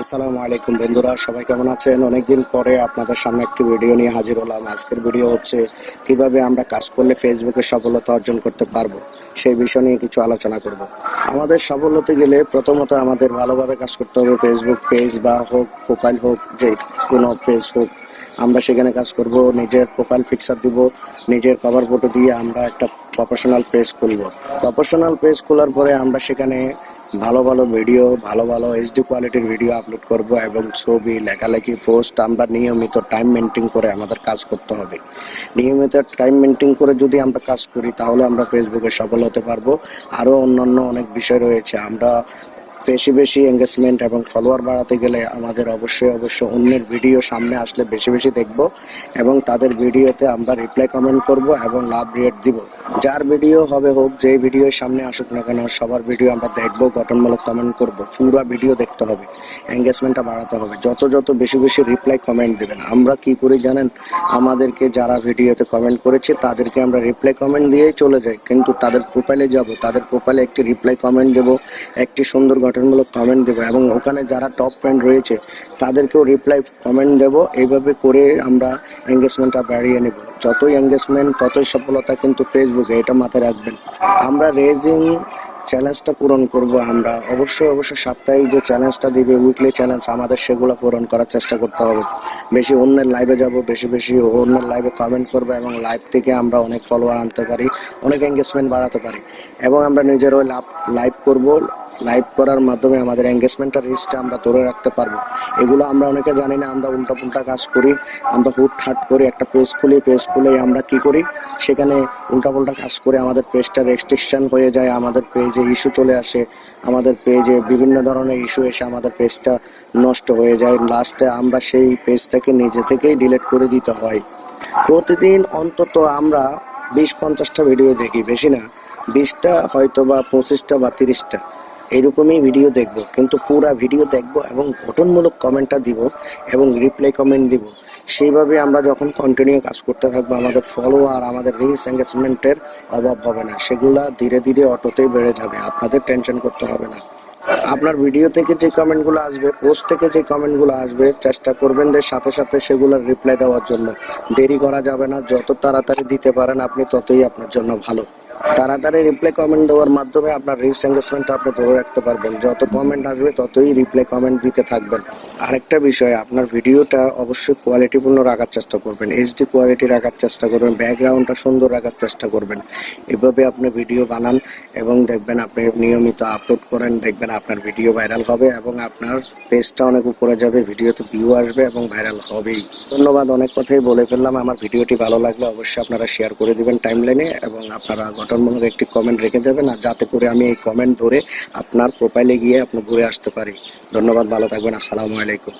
আসসালামু আলাইকুম বন্ধুরা, সবাই কেমন আছেন? অনেকদিন পরে আপনাদের সামনে একটি ভিডিও নিয়ে হাজির হলাম। আজকের ভিডিও হচ্ছে কীভাবে আমরা কাজ করলে ফেসবুকে সফলতা অর্জন করতে পারব, সেই বিষয় নিয়ে কিছু আলোচনা করব। আমাদের সফল হতে গেলে প্রথমত আমাদের ভালোভাবে কাজ করতে হবে, ফেসবুক পেজ বা হোক, প্রোফাইল হোক, যে কোনো পেজ হোক। আমরা সেখানে কাজ করব, নিজের প্রোফাইল পিকচার দিব, নিজের কভার ফটো দিয়ে আমরা একটা প্রফেশনাল পেজ খুলব। প্রফেশনাল পেজ খোলার পরে আমরা সেখানে ভালো ভালো ভিডিও ভালো ভালো এইচডি কোয়ালিটির ভিডিও আপলোড করব এবং ছবি, লেখালেখি পোস্ট আমরা নিয়মিত টাইম মেনটেন করে আমাদের কাজ করতে হবে। নিয়মিত টাইম মেনটেন করে যদি আমরা কাজ করি, তাহলে আমরা ফেসবুকে সফল হতে পারব। আরও অন্যান্য অনেক বিষয় রয়েছে। আমরা বেশি বেশি এঙ্গেজমেন্ট এবং ফলোয়ার বাড়াতে গেলে আমাদের অবশ্যই অবশ্যই অন্যের ভিডিও সামনে আসলে বেশি বেশি দেখব এবং তাদের ভিডিওতে আমরা রিপ্লাই কমেন্ট করব এবং লাভ রেট দিব। যার ভিডিও হবে হোক যে ভিডিও সামনে আসুক না কেন, সবার ভিডিও আমরা দেখব, গঠনমূলক কমেন্ট করব। পুরো ভিডিও দেখতে হবে এঙ্গেজমেন্টটা বাড়াতে হবে। যত যত বেশি বেশি রিপ্লাই কমেন্ট দেবেন, আমরা কি করি জানেন? আমাদেরকে যারা ভিডিওতে কমেন্ট করেছে, তাদেরকে আমরা রিপ্লাই কমেন্ট দিয়েই চলে যাই। কিন্তু তাদের প্রোফাইলে যাব, তাদের প্রোফাইলে একটি রিপ্লাই কমেন্ট দেব, একটি সুন্দর গঠনমূলক কমেন্ট দেবো এবং ওখানে যারা টপ ফ্রেন্ড রয়েছে, তাদেরকেও রিপ্লাই কমেন্ট দেব। এইভাবে করে আমরা এঙ্গেজমেন্টটা বাড়িয়ে নেব। যতই এঙ্গেজমেন্ট ততই সফলতা কিন্তু ফেসবুকে এটা মাথায় রাখবেন। আমরা রেজিং চ্যালেঞ্জটা পূরণ করব আমরা। অবশ্যই অবশ্যই সাপ্তাহিক যে চ্যালেঞ্জটা দিবে উইকলি চ্যালেঞ্জ আমাদের সেগুলো পূরণ করার চেষ্টা করতে হবে। বেশি অন্যের লাইভে যাব, বেশি বেশি অন্যের লাইভে কমেন্ট করব এবং লাইভ থেকে আমরা অনেক ফলোয়ার আনতে পারি, অনেক এঙ্গেজমেন্ট বাড়াতে পারি। এবং আমরা নিজেরও লাভ লাইভ করব লাইভ করার মাধ্যমে আমাদের এঙ্গেজমেন্টের রিস্কটা আমরা ধরে রাখতে পারব। এগুলো আমরা অনেকে জানি না, আমরা উল্টা পুল্টা কাজ করি, আমরা হুট হাট করি একটা পেজ খুলি পেজ খুলে আমরা কি করি? সেখানে উল্টা পুল্টা কাজ করে আমাদের পেজটা রেস্ট্রিকশন হয়ে যায়, আমাদের পেজে ইস্যু চলে আসে, আমাদের পেজে বিভিন্ন ধরনের ইস্যু এসে আমাদের পেজটা নষ্ট হয়ে যায়। লাস্টে আমরা সেই পেজটাকে নিজে থেকেই ডিলিট করে দিতে হয়। প্রতিদিন অন্তত আমরা বিশ পঞ্চাশটা ভিডিও দেখি, বেশি না। বিশটা হয়তো বা পঁচিশটা বা তিরিশটা। এরকমই ভিডিও দেখব। কিন্তু পুরা ভিডিও দেখব এবং গঠনমূলক কমেন্টটা দিব এবং রিপ্লাই কমেন্ট দিব। সেইভাবে আমরা যখন কন্টিনিউ কাজ করতে থাকব, আমাদের ফলোয়ার আমাদের রিচ এঙ্গেজমেন্টের অভাব হবে না। সেগুলা ধীরে ধীরে অটোতেই বেড়ে যাবে। আপনাদের টেনশন করতে হবে না। আপনার ভিডিও থেকে যে কমেন্টগুলো আসবে পোস্ট থেকে যে কমেন্টগুলো আসবে, চেষ্টা করবেন যে সাথে সাথে সেগুলোর রিপ্লাই দেওয়ার জন্য। দেরি করা যাবে না। যত তাড়াতাড়ি দিতে পারেন আপনি, ততই আপনার জন্য ভালো। তাড়াতাড়ি রিপ্লাই কমেন্ট দেওয়ার মাধ্যমে আপনার রিচ এঙ্গেজমেন্টটা আপনি ধরে রাখতে পারবেন। যত কমেন্ট আসবে, ততই রিপ্লাই কমেন্ট দিতে থাকবেন। আরেকটা বিষয়, আপনার ভিডিওটা অবশ্যই কোয়ালিটিপূর্ণ রাখার চেষ্টা করবেন। এইচডি কোয়ালিটি রাখার চেষ্টা করবেন ব্যাকগ্রাউন্ডটা সুন্দর রাখার চেষ্টা করবেন। এভাবে আপনি ভিডিও বানান এবং দেখবেন আপনি নিয়মিত আপলোড করেন, দেখবেন আপনার ভিডিও ভাইরাল হবে এবং আপনার পেজটা অনেক উপরে যাবে ভিডিওতে ভিউ আসবে এবং ভাইরাল হবেই। ধন্যবাদ, অনেক কথাই বলে ফেললাম। আমার ভিডিওটি ভালো লাগলে অবশ্যই আপনারা শেয়ার করে দিবেন টাইমলাইনে এবং আপনারা গঠনমূলক একটি কমেন্ট রেখে দেবেন আর যাতে করে আমি এই কমেন্ট ধরে আপনার প্রোফাইলে গিয়ে আপনি ঘুরে আসতে পারি। ধন্যবাদ, ভালো থাকবেন, আসসালামু আলাইকুম।